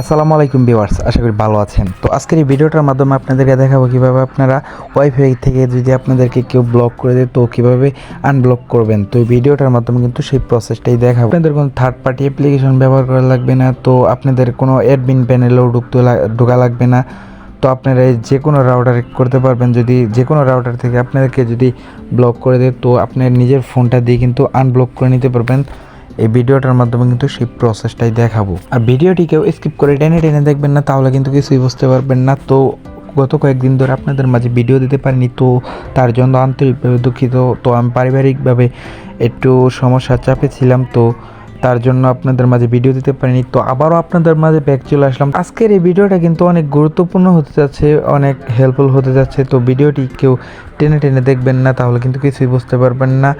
আসসালামু আলাইকুম ভিউয়ার্স, আশা করি ভালো আছেন। তো আজকের এই ভিডিওটার মাধ্যমে আপনাদেরকে দেখাবো কীভাবে আপনারা ওয়াইফাই থেকে যদি আপনাদেরকে কেউ ব্লক করে দেয়, তো কীভাবে আনব্লক করবেন। তো এই ভিডিওটার মাধ্যমে কিন্তু সেই প্রসেসটাই দেখাবো। আপনাদের কোনো থার্ড পার্টি অ্যাপ্লিকেশন ব্যবহার করা লাগবে না, তো আপনাদের কোনো অ্যাডমিন প্যানেলেও ঢুকতে ঢোকা লাগবে না। তো আপনারা যে কোনো রাউটার করতে পারবেন, যদি যে কোনো রাউটার থেকে আপনাদেরকে যদি ব্লক করে দেয়, তো আপনার নিজের ফোনটা দিয়ে কিন্তু আনব্লক করে নিতে পারবেন। এই ভিডিওটার মাধ্যমে কিন্তু সেই প্রসেসটাই দেখাবো। আর ভিডিওটি কেউ স্কিপ করে টেনে টেনে দেখবেন না, তাহলে কিন্তু কিছুই বুঝতে পারবেন না। তো গত কয়েকদিন ধরে আপনাদের মাঝে ভিডিও দিতে পারিনি, তো তার জন্য আন্তরিকভাবে দুঃখিত। তো আমি পারিবারিকভাবে একটু সমস্যার চাপে ছিলাম, তো তার জন্য আপনাদের মাঝে ভিডিও দিতে পারিনি। তো আবারও আপনাদের মাঝে ব্যাক চলে আসলাম। আজকের এই ভিডিওটা কিন্তু অনেক গুরুত্বপূর্ণ হতে যাচ্ছে, অনেক হেল্পফুল হতে যাচ্ছে। তো ভিডিওটি কেউ টেনে টেনে দেখবেন না, তাহলে কিন্তু কিছুই বুঝতে পারবেন না।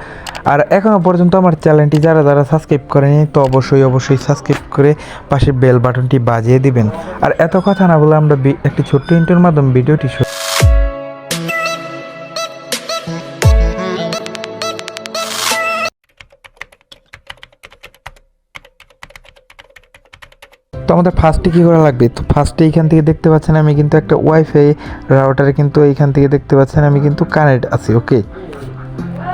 আর এখনও পর্যন্ত আমার চ্যানেলটি যারা যারা সাবস্ক্রাইব করেনি, তো অবশ্যই অবশ্যই সাবস্ক্রাইব করে পাশে বেল বাটনটি বাজিয়ে দিবেন। আর এত কথা না বলে আমরা একটি ছোট্ট ইন্টার মাধ্যমে ভিডিওটি তো আমাদের ফার্স্টে কী করা লাগবে? তো ফার্স্টে এইখান থেকে দেখতে পাচ্ছেন আমি কিন্তু একটা ওয়াইফাই রাউটারে কিন্তু এইখান থেকে দেখতে পাচ্ছেন আমি কিন্তু কানেক্ট আছি ওকে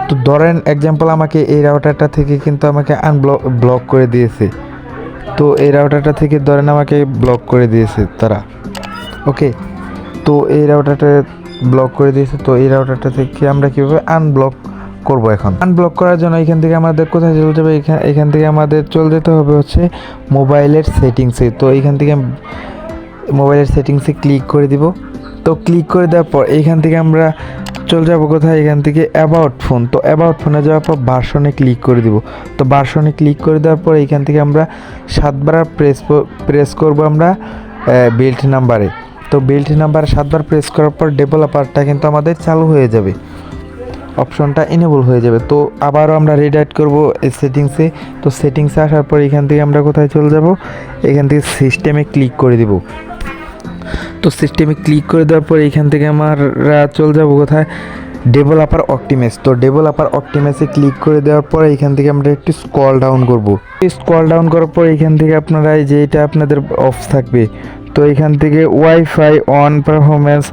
তো ধরেন এক্সাম্পল আমাকে এই রাউটারটা থেকে কিন্তু আমাকে আনব্লক ব্লক করে দিয়েছে। তো এই রাউটারটা থেকে ধরেন আমাকে ব্লক করে দিয়েছে তারা ওকে তো এই রাউটারটা ব্লক করে দিয়েছে, তো এই রাউটারটা থেকে আমরা কীভাবে আনব্লক করব এখন। আনব্লক করার জন্য এখান থেকে আমাদের কোথায় চলে যাবে? এখান এখান থেকে আমাদের চলে যেতে হবে হচ্ছে মোবাইলের সেটিংসে তো এখান থেকে মোবাইলের সেটিংসে ক্লিক করে দিব। তো ক্লিক করে দেওয়ার পর এখান থেকে আমরা চলে যাব কোথায়? এখান থেকে অ্যাবাউট ফোন তো অ্যাবাউট ফোনে যাওয়ার পর ভার্সনে ক্লিক করে দিব। তো ভার্সনে ক্লিক করে দেওয়ার পর এইখান থেকে আমরা সাতবার প্রেস প্রেস করব আমরা বেল্ট নাম্বারে তো বেল্ট নাম্বার সাতবার প্রেস করার পর ডেভেলপারটা কিন্তু আমাদের চালু হয়ে যাবে। অপশনটা এনেবল হয়ে যাবে। তো আবারও আমরা রিডাইট করব এই সেটিংসে তো সেটিংসে আসার পর এখান থেকে আমরা কোথায় চলে যাব? এখান থেকে সিস্টেমে ক্লিক করে দিব। তো সিস্টেমে ক্লিক করে দেওয়ার পর এখান থেকে আমার চলে যাব কোথায়? ডেভেলপার অপটিমেস তো ডেভেলপার অপটিমেসে ক্লিক করে দেওয়ার পর এখান থেকে আমরা একটু স্কল ডাউন করব। স্কল ডাউন করার পর এখান থেকে আপনারা যে এটা আপনাদের অফ থাকবে। তো এখান থেকে WiFi on performance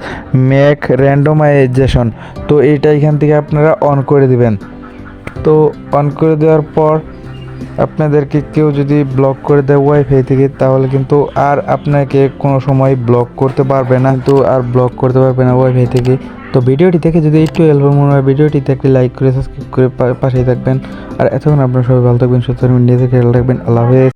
MAC randomization তো এটা এখান থেকে আপনারা অন করে দিবেন। তো অন করে দেওয়ার পর আপনাদেরকে কেউ যদি ব্লক করে দেয় ওয়াইফাই থেকে, তাহলে কিন্তু আর আপনাকে কোনো সময় ব্লক করতে পারবে না। কিন্তু আর ব্লক করতে পারবে না ওয়াইফাই থেকে। তো ভিডিওটি দেখে যদি একটু হেল্প মনে হয় ভিডিওটিতে একটি লাইক করে সাবস্ক্রাইব করে পাশেই থাকবেন। আর এতক্ষণ আপনারা সবাই ভালো থাকবেন, সুস্থ নিজেদের খেয়াল রাখবেন। আল্লাহ হাফেজ।